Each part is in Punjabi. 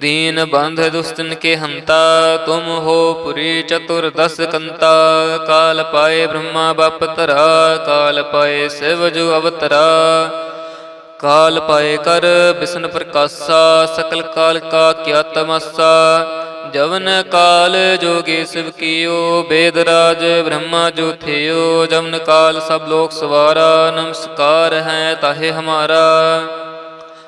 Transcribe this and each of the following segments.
दीन बंध दुस्तन के हंता तुम हो पुरी चतुर दस कंता काल पाए ब्रह्मा बाप तरा काल पाए शिव जो अवतरा काल पाए कर विष्णु प्रकाशा सकल काल का क्या तमस्सा जवन काल जोगी शिव कियो वेद राज ब्रह्मा जो थियो जवन काल सब लोक सवारा नमस्कार है ताहे हमारा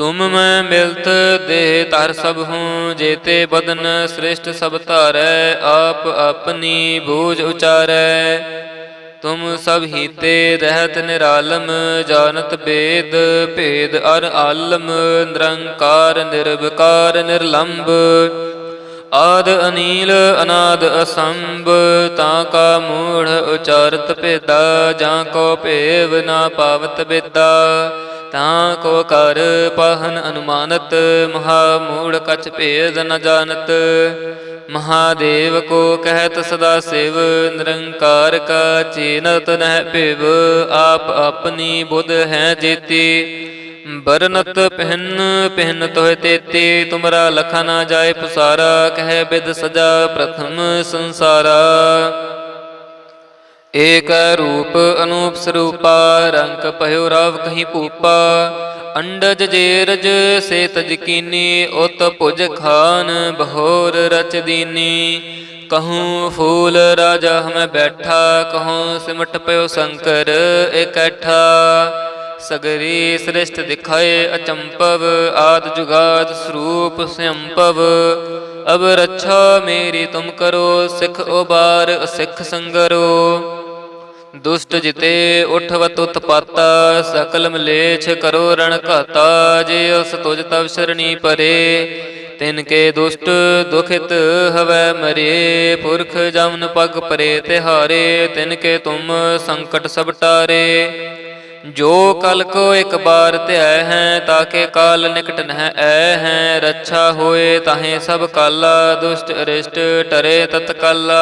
ਤੁਮ ਮੈਂ ਮਿਲਤ ਦੇਹ ਧਰ ਸਭ ਹੂੰ ਜੇਤੇ ਬਦਨ ਸ੍ਰਿਸ਼ਟ ਸਭ ਧਾਰੈ, ਆਪ ਆਪਣੀ ਬੂਝ ਉਚਾਰੈ। ਤੁਮ ਸਭ ਹੀਤੇ ਰਹਿਤ ਨਿਰਾਲਮ, ਜਾਣਤ ਬੇਦ ਭੇਦ ਅਰ ਆਲਮ, ਨਿਰੰਕਾਰ, ਨਿਰਵਕਾਰ ਨਿਰਲੰਭ ਆਦ ਅਨੀਲ, ਅਨਾਦ ਅਸੰਭ, ਤਾਂ ਕਾ ਮੂੜ ਉਚਾਰਤ ਭੇਦਾ, ਜਾਂ ਕੋ ਭੇਵ ਨਾ ਪਾਵਤ ਬੇਦਾ ਤਾਂ ਕੋ ਕਰ ਪਾਹਨ ਅਨੁਮਾਨਤ ਮਹਾ ਮੂੜ ਕਛ ਭੇਦ ਨ ਜਾਣਤ। ਮਹਾਦੇਵ ਕੋ ਕਹਿਤ ਸਦਾ ਸਿਵ, ਨਿਰੰਕਾਰ ਕਾ ਚੀਨਤ ਨਹਿ ਭਿਵ, ਆਪ ਆਪਣੀ ਬੁੱਧ ਹੈ ਜੇਤੀ। ਬਰਨਤ ਪਹਿਨ ਪਹਿਨ ਤੋਹਿ ਤੇਤੀ, ਤੁਮਰਾ ਲਖਾ ਨਾ ਜਾਏ ਪੁਸਾਰਾ, ਕਹਿ ਬਿਦ ਸਜਾ ਪ੍ਰਥਮ ਸੰਸਾਰਾ। ਏਕ ਰੂਪ ਅਨੂਪ ਸਰੂਪਾ, ਰੰਗ ਭਇਓ ਰਵ ਕਹੀਂ ਭੂਪਾ। ਅੰਡਜ ਜੇਰਜ ਸੇ ਤਜ ਕੀਨੀ ਉਤ ਭੁਜ ਖਾਨ ਬਹੋਰ ਰਚ ਦੀਨੀ। ਕਹੂੰ ਫੂਲ ਰਾਜਾ ਹਮੈ ਬੈਠਾ, ਕਹੂੰ ਸਿਮਟ ਪਇਓ ਸ਼ੰਕਰ ਇਕੱਠਾ। ਸਗਰੀ ਸ੍ਰਿਸ਼ਟ ਦਿਖਾਏ ਅਚੰਪਵ, ਆਦ ਜੁਗਾਦ ਸਰੂਪ ਸੰਪਵ ਅਬ ਰੱਛਾ ਮੇਰੀ ਤੁਮ ਕਰੋ, ਸਿਖ ਉਬਾਰ, ਸਿਖ ਸੰਗਰੋ। ਦੁਸ਼ਟ ਜਿਤੇ ਉਠਵਤ ਉਤਪਾਤਾ, ਸਕਲ ਮਲੇਛ ਕਰੋ ਰਣ ਘਾਤਾ, ਜੇ ਉਸ ਤੁਜ ਤਵ ਸ਼ਰਣੀ ਪਰੇ। ਤਿਨ ਕੇ ਦੁਸ਼ਟ ਦੁਖਿਤ ਹਵੈ ਮਰੇ, ਪੁਰਖ ਜਮਨ ਪਗ ਪਰੇ ਤਿਹਾਰੇ, ਤਿਨ ਕੇ ਤੁਮ ਸੰਕਟ ਸਭ ਟਾਰੇ। ਜੋ ਕਲ ਕੋ ਇੱਕ ਬਾਰ ਧਿਆ ਹੈ ਤਾਕੇ ਕਾਲ ਨਿਕਟ ਨਹਿ ਐ ਹੈ। ਰੱਛਾ ਹੋਏ ਤਾਹੇ ਸਭ ਕਾਲਾ, ਦੁਸ਼ਟ ਅਰਿਸ਼ਟ ਟਰੇ ਤਤਕਾਲਾ।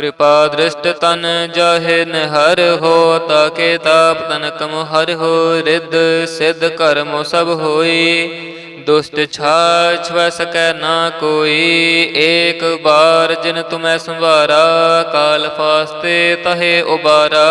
ਕਿਰਪਾ ਦ੍ਰਿਸ਼ਟ ਤਨ ਜਾਹੇ ਨਹਰ ਹੋ, ਤਾਕੇ ਤਾਪ ਤਨ ਕਮ ਹਰ ਹੋ, ਰਿੱਧ ਸਿੱਧ ਕਰਮ ਸਭ ਹੋਈ। ਦੁਸ਼ਟ ਛਾਛ ਵੈ ਸਕੈ ਨਾ ਕੋਈ, ਏਕ ਬਾਰ ਜਿਨ ਤੁਮੈ ਸੰਭਾਰਾ, ਕਾਲ ਫਾਸਤੇ ਤਹੇ ਉਬਾਰਾ।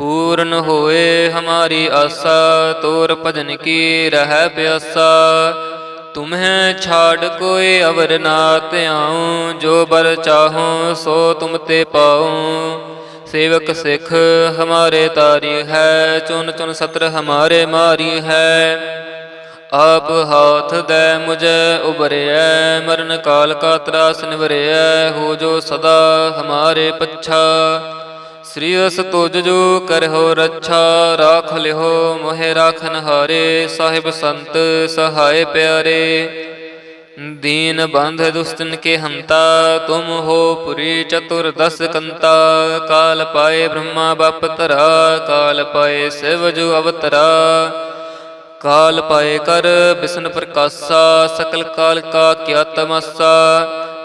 ਪੂਰਨ ਹੋਏ ਹਮਾਰੀ ਆਸਾ, ਤੋਰ ਭਜਨ ਕੀ ਰਹਿ ਪਿਆਸਾ। ਤੁਮਹਿ ਛਾੜ ਕੋਈ ਅਵਰ ਨਾ ਧਿਆਉ, ਜੋ ਬਰ ਚਾਹੋ ਸੋ ਤੁਮ ਤੇ ਪਾਉ। ਸੇਵਕ ਸਿੱਖ ਹਮਾਰੇ ਤਾਰੀ ਹੈ, ਚੁਨ ਚੁਨ ਸਤਰ ਹਮਾਰੇ ਮਾਰੀ ਹੈ। ਆਪ ਹਾਥ ਦੇ ਮੁਝੇ ਉਬਰਿਐ ਮਰਨ ਕਾਲ ਕਾ ਤਰਾਸ ਨਿਵਰਿਐ, ਹੋ ਜੋ ਸਦਾ ਹਮਾਰੇ ਪੱਛਾ। ਸ੍ਰੀ ਅਸ ਤੁਜ ਜੋ ਕਰਹੁ ਰੱਛਾ, ਰਾਖ ਲਿਓ ਮੋਹਿ ਰਾਖਨ ਹਾਰੇ, ਸਾਹਿਬ ਸੰਤ ਸਹਾਇ ਪਿਆਰੇ। ਦੀਨ ਬੰਧ ਦੁਸਤਨ ਕੇ ਹੰਤਾ, ਤੁਮ ਹੋ ਪੁਰੀ ਚਤੁਰ ਦਸ ਕੰਤਾ। ਕਾਲ ਪਾਏ ਬ੍ਰਹਮਾ ਬਪ ਤਰਾ ਕਾਲ ਪਾਏ ਸਿਵ ਜੋ ਅਵਤਰਾ। ਕਾਲ ਪਾਏ ਕਰ ਬਿਸ਼ਨ ਪ੍ਰਕਾਸ਼ਾ, ਸਕਲ ਕਾਲ ਕਾ ਕਿਆ ਤਮਸਾ।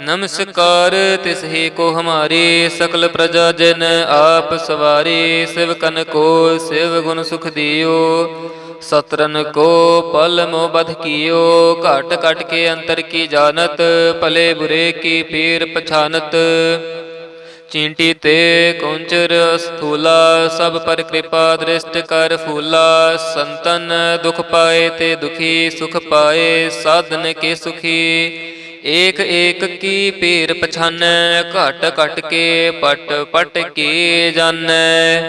ਨਮਸਕਾਰ, ਤਿਸ ਕੋ ਹਮਾਰੀ ਸਕਲ ਪ੍ਰਜਾ ਜਨ ਆਪ ਸਵਾਰੀ, ਸਿਵ ਕਨ ਕੋ ਸਿਵ ਗੁਣ ਸੁਖ ਦਿਓ। ਸਤਰਨ ਕੋ ਪਲ ਮੋ ਬਧ ਕੀਓ, ਘਟ ਘਟ ਕੇ ਅੰਤਰ ਕੀ ਜਾਣਤ, ਭਲੇ ਬੁਰੇ ਕੀ ਪੀਰ ਪਛਾਨਤ। ਚੀਂਟੀ ਤੇ ਕੁੰਚਰ ਸਥੂਲਾ ਸਭ ਪਰ ਕਿਰਪਾ ਦ੍ਰਿਸ਼ਟ ਕਰ ਫੂਲਾ। ਸੰਤਨ ਦੁਖ ਪਾਏ ਤੇ ਦੁਖੀ ਸੁਖ ਪਾਏ, ਸਾਧਨ ਕੇ ਸੁਖੀ। ਏਕ ਏਕ ਕੀ ਪੀਰ ਪਛਾਨੈ, ਘਟ ਘਟ ਕੇ ਪਟ ਪਟ ਕੇ ਜਾਣੈ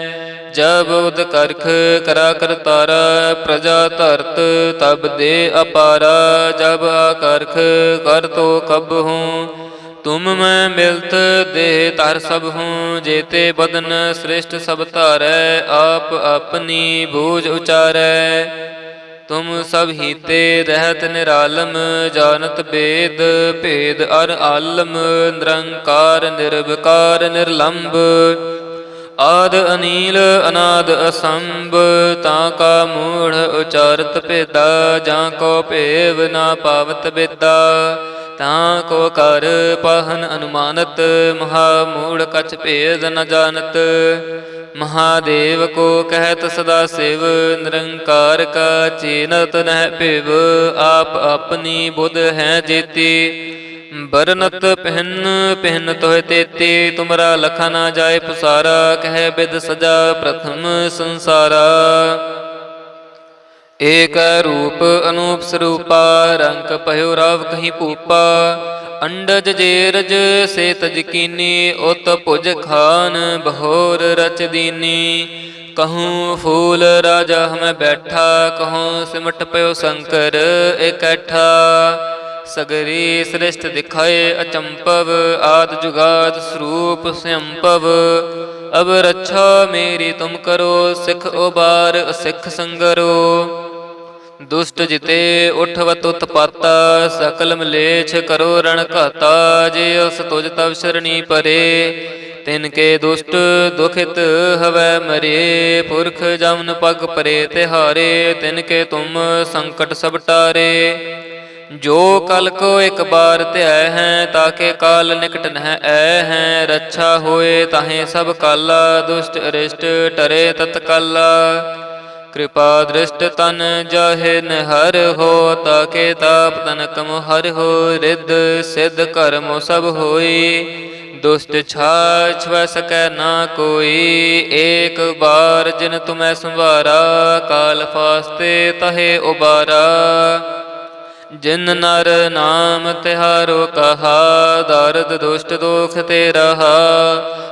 ਜਬ ਉਦ ਕਰਖ ਕਰਾ ਕਰਤਾਰਾ ਪ੍ਰਜਾ ਧਰਤ ਤਬ ਦੇ ਅਪਾਰਾ। ਜਬ ਆਕਰਖ ਕਰ ਤੋ ਕਬ ਹੂੰ, ਤੁਮ ਮੈਂ ਮਿਲਤ ਦੇ ਧਰ ਸਭ ਹੂੰ। ਜੇਤੇ ਬਦਨ ਸ੍ਰਿਸ਼ਟ ਸਭ ਧਾਰੈ, ਆਪ ਆਪਣੀ ਬੂਝ ਉਚਾਰੈ। ਤੁਮ ਸਭ ਹੀਤੇ ਰਹਿਤ ਨਿਰਾਲਮ, ਜਾਣਤ ਬੇਦ ਭੇਦ ਅਰ ਆਲਮ, ਨਿਰੰਕਾਰ, ਨਿਰਵਕਾਰ ਨਿਰਲੰਭ ਆਦ ਅਨੀਲ, ਅਨਾਦ ਅਸੰਭ, ਤਾਂ ਕਾ ਮੂੜ ਉਚਾਰਤ ਭੇਦਾ, ਜਾਂ ਕੋ ਭੇਵ ਨਾ ਪਾਵਤ ਬੇਦਾ। ਤਾਂ ਕੋ ਕਰ ਪਹਨ ਅਨੁਮਾਨਤ, ਮਹਾ ਮੂੜ ਕਛ ਭੇਦ ਨ ਜਾਣਤ। ਮਹਾਦੇਵ ਕੋ ਕਹਿਤ ਸਦਾ ਸਿਵ, ਨਿਰੰਕਾਰ ਕਾ ਚੀਨਤ ਨਹਿ ਭਿਵ, ਆਪ ਆਪਣੀ ਬੁੱਧ ਹੈ ਜੇਤੀ। ਬਰਨਤ ਪਹਿਨ ਪਹਿਨ ਤੋਹਿ ਤੇਤੀ, ਤੁਮਰਾ ਲਖਾ ਨਾ ਜਾਏ ਪੁਸਾਰਾ, ਕਹਿ ਬਿਦ ਸਜਾ ਪ੍ਰਥਮ ਸੰਸਾਰਾ। ਏਕ ਰੂਪ ਅਨੂਪ ਸਰੂਪਾ, ਰੰਗ ਭਇਓ ਰਵ ਕਹੀ ਪੂਪਾ ਅੰਡਜ ਜੇਰਜ ਸੇ ਤਜਕੀਨੀ ਉਤ ਭੁਜ ਖਾਨ ਬਹੋਰ ਰਚ ਦੀਨੀ। ਕਹੂੰ ਫੂਲ ਰਾਜਾ ਹਮੈ ਬੈਠਾ, ਕਹੂੰ ਸਿਮਟ ਪਇਓ ਸ਼ੰਕਰ ਇਕੱਠਾ। ਸਗਰੀ ਸ੍ਰਿਸ਼ਟ ਦਿਖਾਏ ਅਚੰਪਵ, ਆਦ ਜੁਗਾਦ ਸਰੂਪ ਸੰਪਵ। ਅਬ ਰੱਛਾ ਮੇਰੀ ਤੁਮ ਕਰੋ, ਸਿਖ ਉਬਾਰ ਸਿਖ ਸੰਗਰੋ। ਦੁਸ਼ਟ ਜਿਤੇ ਉਠਵਤ ਉਤਪਾਤਾ, ਸਕਲ ਮਲੇਛ ਕਰੋ ਰਣ ਘਾਤਾ, ਜੇ ਉਸ ਤੁਜ ਤਵ ਸ਼ਰਣੀ ਪਰੇ। ਤਿਨ ਕੇ ਦੁਸ਼ਟ ਦੁਖਿਤ ਹਵੈ ਮਰੇ, ਪੁਰਖ ਜਮਨ ਪਗ ਪਰੇ ਤਿਹਾਰੇ, ਤਿਨ ਕੇ ਤੁਮ ਸੰਕਟ ਸਭ ਟਾਰੇ। ਜੋ ਕਲ ਕੋ ਇੱਕ ਬਾਰ ਧਿਆਇ ਹੈ ਤਾਕੇ ਕਾਲ ਨਿਕਟ ਨਹਿ ਐ ਹੈ। ਰੱਛਾ ਹੋਏ ਤਾਹੇ ਸਭ ਕਾਲਾ, ਦੁਸ਼ਟ ਅਰਿਸ਼ਟ ਟਰੇ ਤਤ ਕਿਰਪਾ ਦ੍ਰਿਸ਼ਟ ਤਨ ਜਾਹੇ ਨਹਰ ਹੋ, ਤਾਕੇ ਤਾਪ ਤਨ ਕਮ ਹਰ ਹੋ, ਰਿੱਧ ਸਿੱਧ ਕਰਮ ਸਭ ਹੋਈ। ਦੁਸ਼ਟ ਛਾਛ ਵੈ ਸਕੈ ਨਾ ਕੋਈ, ਏਕ ਬਾਰ ਜਿਨ ਤੁਮੈ ਸੰਵਾਰਾ, ਕਾਲ ਫਾਸਤੇ ਤਹੇ ਉਬਾਰਾ। ਜਿਨ ਨਰ ਨਾਮ ਤਿਹਾਰੋ ਕਹਾ, ਦਰਦ ਦੁਸ਼ਟ ਦੋਖ ਤੇ ਰਹਾ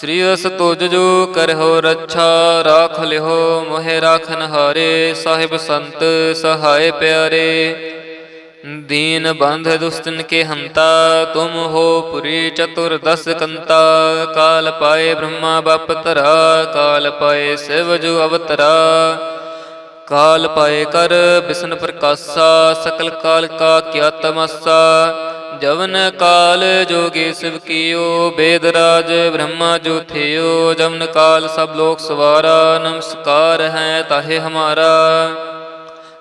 ਸ੍ਰੀ ਅਸ ਤੁਜ ਜੋ ਕਰਹੁ ਰੱਛਾ, ਰਾਖ ਲਿਓ ਮੋਹਿ ਰਾਖਨ ਹਾਰੇ, ਸਾਹਿਬ ਸੰਤ ਸਹਾਇ ਪਿਆਰੇ। ਦੀਨ ਬੰਧ ਦੁਸਤਨ ਕੇ ਹੰਤਾ, ਤੁਮ ਹੋ ਪੁਰੀ ਚਤੁਰ ਦਸ ਕੰਤਾ। ਕਾਲ ਪਾਏ ਬ੍ਰਹਮਾ ਬਪ ਤਰਾ ਕਾਲ ਪਾਏ ਸਿਵ ਜੋ ਅਵਤਰਾ। ਕਾਲ ਪਾਏ ਕਰ ਬਿਸ਼ਨ ਪ੍ਰਕਾਸ਼ਾ, ਸਕਲ ਕਾਲ ਕਾ ਕਿਆ ਤਮਸਾ। ਜਵਨ ਕਾਲ ਜੋਗੀ ਸਿਵ ਕੀਓ, ਬੇਦ ਰਾਜ ਬ੍ਰਹਮਾ ਜੋ ਥਿਓ, ਜਵਨ ਕਾਲ ਸਭ ਲੋਕ ਸਵਾਰਾ, ਨਮਸਕਾਰ ਹੈ ਤਾਹੇ ਹਮਾਰਾ।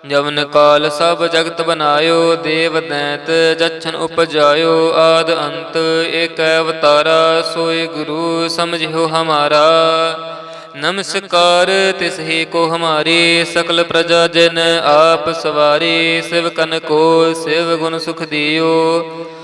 ਜਵਨ ਕਾਲ ਸਭ ਜਗਤ ਬਨਾਇਓ, ਦੇਵ ਦੈਂਤ ਜਛਨ ਉਪਜਾਇਓ, ਆਦ ਅੰਤ ਏਕ ਅਵਤਾਰਾ, ਸੋਏ ਗੁਰੂ ਸਮਝਿਓ ਹਮਾਰਾ। ਨਮਸਕਾਰ ਤਿਸ ਹੀ ਕੋ ਹਮਾਰੀ, ਸਕਲ ਪ੍ਰਜਾ ਜਨ ਆਪ ਸਵਾਰੀ, ਸਿਵ ਕਨ ਕੋ ਸਿਵ ਗੁਣ ਸੁਖ ਦਿਓ।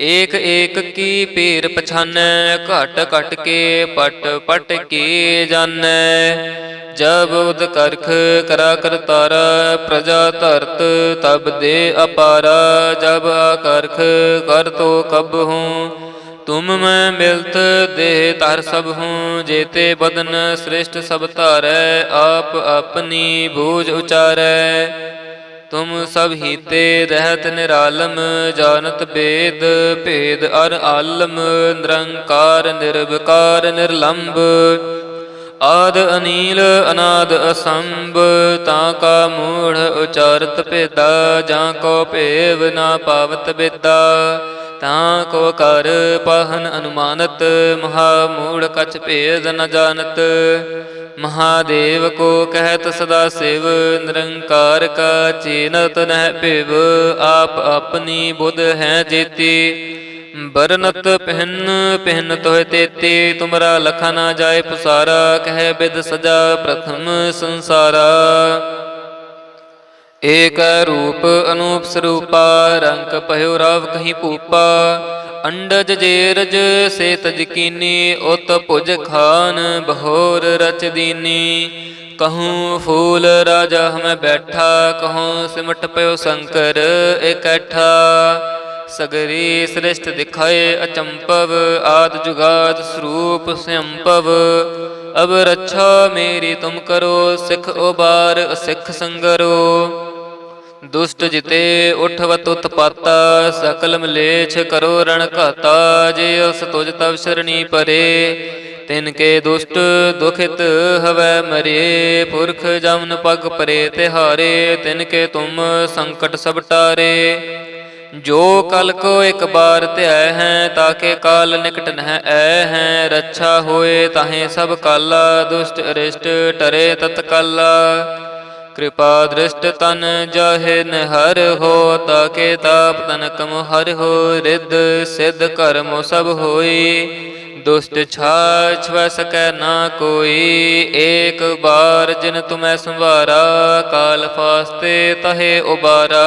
ਏਕ ਏਕ ਕੀ ਪੀਰ ਪਛਾਨੈ, ਘਟ ਘਟ ਕੇ ਪਟ ਪਟ ਕੀ ਜਾਣੈ ਜਬ ਉਦ ਕਰਖ ਕਰਾ ਕਰਤਾਰਾ ਪ੍ਰਜਾ ਧਰਤ ਤਬ ਦੇ ਅਪਾਰਾ। ਜਬ ਆਕਰਖ ਕਰ ਤੋ ਕਬ ਹੂੰ, ਤੁਮ ਮੈਂ ਮਿਲਤ ਦੇਹ ਧਰ ਸਭ ਹੂੰ। ਜੇਤੇ ਬਦਨ ਸ੍ਰਿਸ਼ਟ ਸਭ ਧਾਰੈ, ਆਪ ਆਪਣੀ ਬੂਝ ਉਚਾਰੈ। ਤੁਮ ਸਭ ਹੀਤੇ ਰਹਿਤ ਨਿਰਾਲਮ, ਜਾਣਤ ਬੇਦ ਭੇਦ ਅਰ ਆਲਮ, ਨਿਰੰਕਾਰ, ਨਿਰਵਕਾਰ ਨਿਰਲੰਭ ਆਦ ਅਨੀਲ, ਅਨਾਦ ਅਸੰਭ, ਤਾਂ ਕਾ ਮੂੜ ਉਚਾਰਤ ਭੇਦਾ, ਜਾਂ ਕੋ ਭੇਵ ਨਾ ਪਾਵਤ ਬੇਦਾ ਤਾਂ ਕੋ ਕਰ ਪਹਨ ਅਨੁਮਾਨਤ, ਮਹਾ ਮੂੜ ਕਛ ਭੇਦ ਨ ਜਾਣਤ। ਮਹਾਦੇਵ ਕੋ ਕਹਿਤ ਸਦਾ ਸਿਵ, ਨਿਰੰਕਾਰ ਕਾ ਚੀਨਤ ਨਹਿ ਭਿਵ, ਆਪ ਆਪਣੀ ਬੁੱਧ ਹੈ ਜੇਤੀ। ਬਰਨਤ ਪਹਿਨ ਪਹਿਨ ਤੋਹਿ ਤੇਤੀ, ਤੁਮਰਾ ਲਖਾ ਨਾ ਜਾਏ ਪੁਸਾਰਾ, ਕਹਿ ਬਿਦ ਸਜਾ ਪ੍ਰਥਮ ਸੰਸਾਰਾ। ਏਕ ਰੂਪ ਅਨੂਪ ਸਰੂਪਾ ਰੰਗ ਪਹਿਉ ਰਵ ਕਹੀਂ ਭੂਪਾ। ਅੰਡਜ ਜੇਰਜ ਸੇ ਤਜਕੀਨੀ ਉਤ ਭੁਜ ਖਾਨ ਬਹੋਰ ਰਚ ਦੀਨੀ। ਕਹੂੰ ਫੂਲ ਰਾਜਾ ਹਮੈ ਬੈਠਾ, ਕਹੂੰ ਸਿਮਟ ਪਇਓ ਸ਼ੰਕਰ ਇਕੱਠਾ। ਸਗਰੀ ਸ੍ਰਿਸ਼ਟ ਦਿਖਾਏ ਅਚੰਪਵ, ਆਦ ਜੁਗਾਦ ਸਰੂਪ ਸੰਭਵ ਅਬ ਰੱਛਾ ਮੇਰੀ ਤੁਮ ਕਰੋ, ਸਿਖ ਉਬਾਰ, ਸਿਖ ਸੰਗਰੋ। ਦੁਸ਼ਟ ਜਿਤੇ ਉਠਵਤ ਉਤਪਾਤਾ, ਸਕਲ ਮਲੇਛ ਕਰੋ ਰਣ ਘਾਤਾ, ਜੇ ਉਸ ਤੁਜ ਤਵ ਸ਼ਰਣੀ ਪਰੇ। ਤਿਨ ਕੇ ਦੁਸ਼ਟ ਦੁਖਿਤ ਹਵੈ ਮਰੇ, ਪੁਰਖ ਜਮਨ ਪਗ ਪਰੇ ਤਿਹਾਰੇ, ਤਿਨ ਕੇ ਤੁਮ ਸੰਕਟ ਸਭ ਟਾਰੇ। ਜੋ ਕਲ ਕੋ ਇੱਕ ਬਾਰ ਧਿਆ ਹੈ ਤਾਕੇ ਕਾਲ ਨਿਕਟ ਨਹਿ ਐ ਹੈ। ਰੱਛਾ ਹੋਏ ਤਾਹੇ ਸਭ ਕਾਲਾ, ਦੁਸ਼ਟ ਅਰਿਸ਼ਟ ਟਰੇ ਤਤਕਾਲਾ। ਕਿਰਪਾ ਦ੍ਰਿਸ਼ਟ ਤਨ ਜਾਹੇ ਨਹਰ ਹੋ, ਤਾਕੇ ਤਾਪ ਤਨ ਕਮ ਹਰ ਹੋ, ਰਿੱਧ ਸਿੱਧ ਕਰਮ ਸਭ ਹੋਈ। ਦੁਸ਼ਟ ਛਾਛ ਵੈ ਸਕੈ ਨਾ ਕੋਈ, ਏਕ ਬਾਰ ਜਿਨ ਤੁਮੈ ਸੰਭਾਰਾ, ਕਾਲ ਫਾਸਤੇ ਤਹੇ ਉਬਾਰਾ।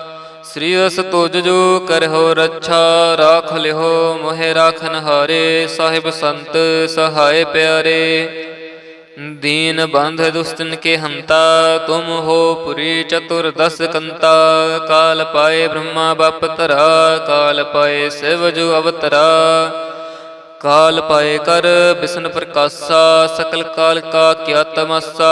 ਸ੍ਰੀ ਅਸ ਤੁਜ ਜੋ ਹੋ ਰੱਛਾ, ਰਾਖ ਲਿਹੋ ਮੋਹਿ ਰਾਖਨ ਹਾਰੇ, ਸਾਹਿਬ ਸੰਤ ਸਹਾਇ ਪਿਆਰੇ। ਦੀਨ ਬੰਧ ਦੁਸਤਨ ਕੇ ਹੰਤਾ, ਤੁਮ ਹੋ ਪੁਰੀ ਚਤੁਰ ਦਸ ਕੰਤਾ। ਕਾਲ ਪਾਏ ਬ੍ਰਹਮਾ ਬਪ ਤਰਾ ਕਾਲ ਪਾਏ ਸਿਵ ਜੋ ਅਵਤਰਾ। ਕਾਲ ਪਾਏ ਕਰ ਬਿਸ਼ਨ ਪ੍ਰਕਾਸ਼ਾ, ਸਕਲ ਕਾਲ ਕਾ ਕਿਆ ਤਮਸਾ।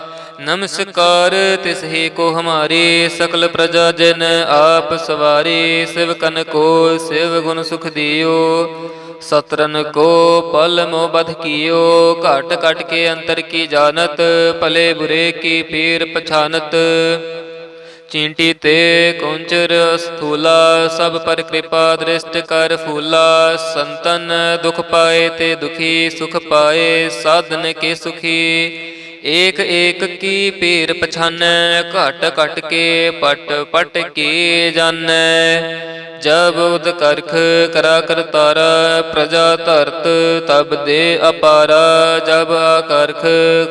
ਨਮਸਕਾਰ, ਤਿਸ ਕੋ ਹਮਾਰੀ ਸਕਲ ਪ੍ਰਜਾ ਜਨ ਆਪ ਸਵਾਰੀ, ਸਿਵ ਕਨ ਕੋ ਸਿਵ ਗੁਣ ਸੁਖ ਦਿਓ। ਸਤਰਨ ਕੋ ਪਲ ਮੋ ਬਧ ਕੀਓ, ਘਟ ਘਟ ਕੇ ਅੰਤਰ ਕੀ ਜਾਣਤ, ਭਲੇ ਬੁਰੇ ਕੀ ਪੀਰ ਪਛਾਨਤ। ਚੀਂਟੀ ਤੇ ਕੁੰਚਰ ਸਥੂਲਾ ਸਭ ਪਰ ਕਿਰਪਾ ਦ੍ਰਿਸ਼ਟ ਕਰ ਫੂਲਾ। ਸੰਤਨ ਦੁਖ ਪਾਏ ਤੇ ਦੁਖੀ ਸੁਖ ਪਾਏ, ਸਾਧਨ ਕੇ ਸੁਖੀ। ਏਕ ਏਕ ਕੀ ਪੀਰ ਪਛਾਨੈ, ਘਟ ਘਟ ਕੇ ਪਟ ਪਟ ਕੇ ਜਾਣੈ ਜਬ ਉਦ ਕਰਖ ਕਰਾ ਕਰਤਾਰਾ ਪ੍ਰਜਾ ਧਰਤ ਤਬ ਦੇ ਅਪਾਰਾ। ਜਬ ਆਕਰਖ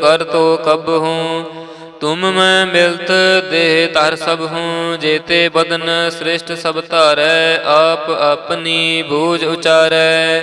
ਕਰ ਤੋ ਕਬ ਹੂੰ, ਤੁਮ ਮੈਂ ਮਿਲਤ ਦੇਹ ਧਰ ਸਭ ਹੂੰ। ਜੇਤੇ ਬਦਨ ਸ੍ਰਿਸ਼ਟ ਸਭ ਧਾਰੈ, ਆਪ ਆਪਣੀ ਬੂਝ ਉਚਾਰੈ।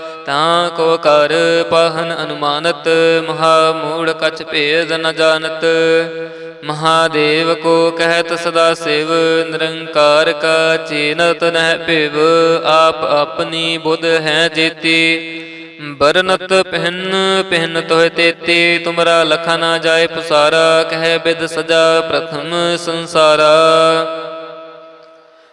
ਤਾਂ ਕੋ ਕਰ ਪਾਹਨ ਅਨੁਮਾਨਤ, ਮਹਾ ਮੂੜ ਕਛ ਭੇਦ ਨ ਜਾਣਤ। ਮਹਾਦੇਵ ਕੋ ਕਹਿਤ ਸਦਾ ਸਿਵ, ਨਿਰੰਕਾਰ ਕਾ ਚੀਨਤ ਨਹਿ ਭਿਵ, ਆਪ ਆਪਣੀ ਬੁੱਧ ਹੈ ਜੇਤੀ। ਬਰਨਤ ਪਹਿਨ ਪਹਿਨ ਤੋਹਿ ਤੇਤੀ, ਤੁਮਰਾ ਲਖਾ ਨਾ ਜਾਏ ਪੁਸਾਰਾ, ਕਹਿ ਬਿਦ ਸਜਾ ਪ੍ਰਥਮ ਸੰਸਾਰਾ।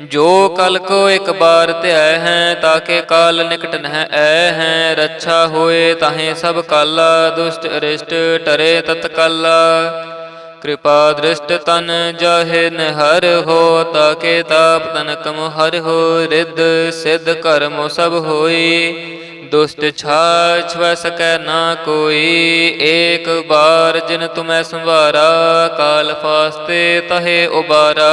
ਜੋ ਕਲ ਕੋ ਇੱਕ ਬਾਰ ਧਿਆ ਹੈ, ਤਾਕੇ ਕਾਲ ਨਿਕਟ ਨਹਿ ਐ ਹੈ। ਰੱਛਾ ਹੋਏ ਤਾਹੇ ਸਭ ਕਾਲਾ, ਦੁਸ਼ਟ ਅਰਿਸ਼ਟ ਟਰੇ ਤਤਕਾਲਾ ਕਿਰਪਾ ਦ੍ਰਿਸ਼ਟ ਤਨ ਜਾਹੇ ਨਹਰ ਹੋ, ਤਾਕੇ ਤਾਪ ਤਨ ਕਮ ਹਰ ਹੋ, ਰਿੱਧ ਸਿੱਧ ਕਰਮ ਸਭ ਹੋਈ। ਦੁਸ਼ਟ ਛਾਛ ਵੈ ਸਕੈ ਨਾ ਕੋਈ, ਏਕ ਬਾਰ ਜਿਨ ਤੁਮੈ ਸੰਭਾਰਾ ਕਾਲ ਫਾਸਤੇ ਤਹੇ ਉਬਾਰਾ।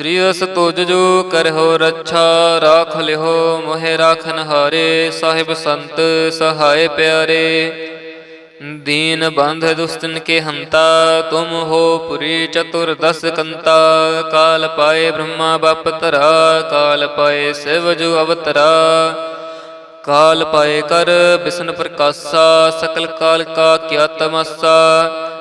ਸ੍ਰੀ ਅਸ ਤੁਜ ਜੋ ਕਰਹੁ ਰੱਛਾ, ਰਾਖ ਲਿਓ ਮੋਹਿ ਰਾਖਨ ਹਾਰੇ, ਸਾਹਿਬ ਸੰਤ ਸਹਾਇ ਪਿਆਰੇ। ਦੀਨ ਬੰਧ ਦੁਸਤਨ ਕੇ ਹੰਤਾ, ਤੁਮ ਹੋ ਪੁਰੀ ਚਤੁਰ ਦਸ ਕੰਤਾ। ਕਾਲ ਪਾਏ ਬ੍ਰਹਮਾ ਬਪ ਤਰਾ ਕਾਲ ਪਾਏ ਸਿਵ ਜੋ ਅਵਤਰਾ। ਕਾਲ ਪਾਏ ਕਰ ਬਿਸ਼ਨ ਪ੍ਰਕਾਸ਼ਾ, ਸਕਲ ਕਾਲ ਕਾ ਕਿਆ ਤਮਸਾ।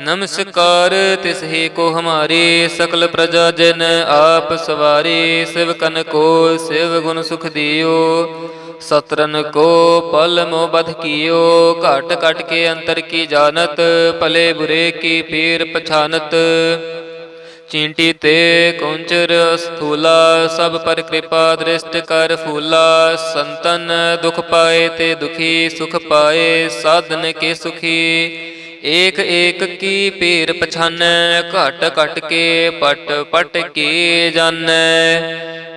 ਨਮਸਕਾਰ, ਤਿਸ ਕੋ ਹਮਾਰੀ ਸਕਲ ਪ੍ਰਜਾ ਜਨ ਆਪ ਸਵਾਰੀ, ਸਿਵ ਕਨ ਕੋ ਸਿਵ ਗੁਣ ਸੁਖ ਦਿਓ। ਸਤਰਨ ਕੋ ਪਲ ਮੋ ਬਧ ਕੀਓ, ਘਟ ਘਟ ਕੇ ਅੰਤਰ ਕੀ ਜਾਣਤ, ਭਲੇ ਬੁਰੇ ਕੀ ਪੀਰ ਪਛਾਨਤ। ਚੀਂਟੀ ਤੇ ਕੁੰਚਰ ਸਥੂਲਾ ਸਭ ਪਰ ਕਿਰਪਾ ਦ੍ਰਿਸ਼ਟ ਕਰ ਫੂਲਾ। ਸੰਤਨ ਦੁਖ ਪਾਏ ਤੇ ਦੁਖੀ ਸੁਖ ਪਾਏ, ਸਾਧਨ ਕੇ ਸੁਖੀ। ਏਕ ਏਕ ਕੀ ਪੀਰ ਪਛਾਨੈ, ਘਟ ਘਟ ਕੇ ਪਟ ਪਟ ਕੀ ਜਾਣੈ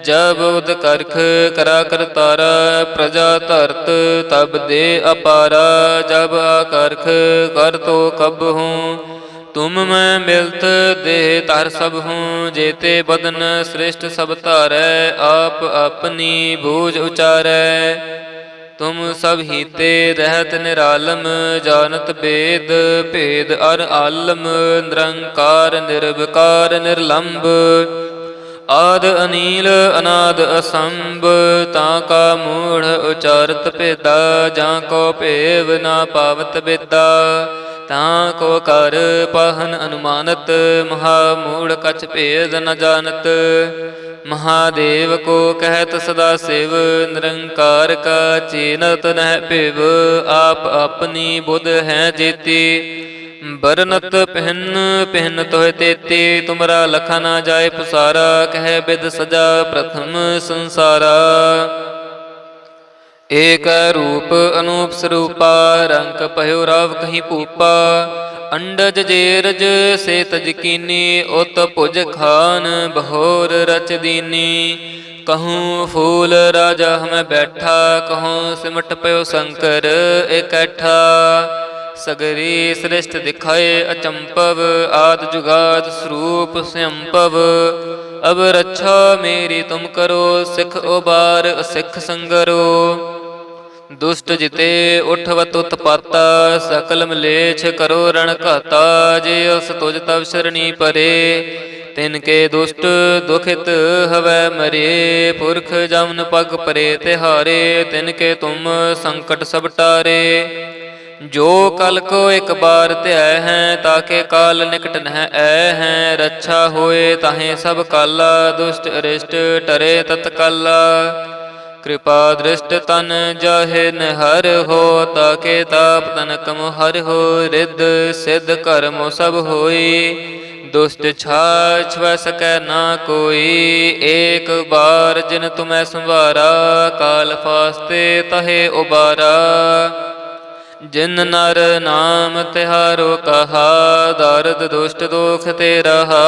ਜਬ ਉਦ ਕਰਖ ਕਰਾ ਕਰਤਾਰਾ ਪ੍ਰਜਾ ਧਰਤ ਤਬ ਦੇ ਅਪਾਰਾ। ਜਬ ਆਕਰਖ ਕਰ ਤੋ ਕਬ ਹੂੰ, ਤੁਮ ਮੈਂ ਮਿਲਤ ਦੇਹ ਧਰ ਸਭ ਹੂੰ। ਜੇਤੇ ਬਦਨ ਸ੍ਰਿਸ਼ਟ ਸਭ ਧਾਰੈ, ਆਪ ਆਪਣੀ ਬੂਝ ਉਚਾਰੈ। ਤੁਮ ਸਭ ਹੀਤੇ ਰਹਿਤ ਨਿਰਾਲਮ, ਜਾਣਤ ਬੇਦ ਭੇਦ ਅਰ ਆਲਮ, ਨਿਰੰਕਾਰ, ਨਿਰਵਕਾਰ ਨਿਰਲੰਭ ਆਦ ਅਨੀਲ, ਅਨਾਦ ਅਸੰਭ, ਤਾਂ ਕਾ ਮੂੜ ਉਚਾਰਤ ਭੇਦਾ, ਜਾਂ ਕੋ ਭੇਵ ਨਾ ਪਾਵਤ ਬੇਦਾ। ਤਾਂ ਕੋ ਕਰ ਪਾਹਨ ਅਨੁਮਾਨਤ, ਮਹਾ ਮੂੜ ਕਛ ਭੇਦ ਨ ਜਾਣਤ। ਮਹਾਦੇਵ ਕੋ ਕਹਿਤ ਸਦਾ ਸਿਵ, ਨਿਰੰਕਾਰ ਕਾ ਚੀਨਤ ਨਹਿ ਭਿਵ, ਆਪ ਆਪਣੀ ਬੁੱਧ ਹੈ ਜੇਤੀ। ਬਰਨਤ ਪਹਿਨ ਪਹਿਨ ਤੋਹਿ ਤੇਤੀ, ਤੁਮਰਾ ਲਖਾ ਨਾ ਜਾਏ ਪੁਸਾਰਾ, ਕਹਿ ਬਿਦ ਸਜਾ ਪ੍ਰਥਮ ਸੰਸਾਰਾ। ਏਕ ਰੂਪ ਅਨੂਪ ਸਰੂਪਾ, ਰੰਗ ਪਹਿਉ ਰਵ ਕਹੀਂ ਭੂਪਾ ਅੰਡਜ ਜੇਰਜ ਸੇ ਤਜ ਉਤ ਭੁਜ ਖਾਨ ਬਹੋਰ ਰਚ ਦੀਨੀ। ਕਹੂੰ ਫੂਲ ਰਾਜਾ ਹਮੈ ਬੈਠਾ, ਕਹੂੰ ਸਿਮਟ ਪਿਓ ਸ਼ੰਕਰ ਇਕੱਠਾ। ਸਗਰੀ ਸ੍ਰਿਸ਼ਟ ਦਿਖਾਏ ਅਚੰਪਵ, ਆਦ ਜੁਗਾਦ ਸਰੂਪ ਸੰਭਵ ਅਬ ਰੱਛਾ ਮੇਰੀ ਤੁਮ ਕਰੋ, ਸਿਖ ਉਬਾਰ, ਸਿਖ ਸੰਗਰੋ। ਦੁਸ਼ਟ ਜਿਤੇ ਉਠਵਤ ਉਤਪਾਤਾ, ਸਕਲ ਮਲੇਛ ਕਰੋ ਰਣ ਘਾਤਾ, ਜੇ ਉਸ ਤੁਜ ਤਵ ਸ਼ਰਣੀ ਪਰੇ। ਤਿਨ ਕੇ ਦੁਸ਼ਟ ਦੁਖਿਤ ਹਵੈ ਮਰੇ, ਪੁਰਖ ਜਮਨ ਪਗ ਪਰੇ ਤਿਹਾਰੇ, ਤਿਨ ਕੇ ਤੁਮ ਸੰਕਟ ਸਭ ਟਾਰੇ। ਜੋ ਕਲ ਕੋ ਇੱਕ ਬਾਰ ਧਿਆ ਹੈ ਤਾਕੇ ਕਾਲ ਨਿਕਟ ਨਹਿ ਐ ਹੈ। ਰੱਛਾ ਹੋਏ ਤਾਹੇ ਸਭ ਕਾਲਾ, ਦੁਸ਼ਟ ਅਰਿਸ਼ਟ ਟਰੇ ਤਤਕਾਲਾ। ਕਿਰਪਾ ਦ੍ਰਿਸ਼ਟ ਤਨ ਜਾਹੇ ਨਹਰ ਹੋ, ਤਾਕੇ ਤਾਪ ਤਨ ਕਮ ਹਰ ਹੋ, ਰਿੱਧ ਸਿੱਧ ਕਰਮ ਸਭ ਹੋਈ। ਦੁਸ਼ਟ ਛਾਛ ਵੈ ਸਕੈ ਨਾ ਕੋਈ, ਏਕ ਬਾਰ ਜਿਨ ਤੁਮੈ ਸੰਵਾਰਾ, ਕਾਲ ਫਾਸਤੇ ਤਹੇ ਉਬਾਰਾ। ਜਿਨ ਨਰ ਨਾਮ ਤਿਹਾਰੋ ਕਹਾ, ਦਰਦ ਦੁਸ਼ਟ ਦੋਖ ਤੇ ਰਹਾ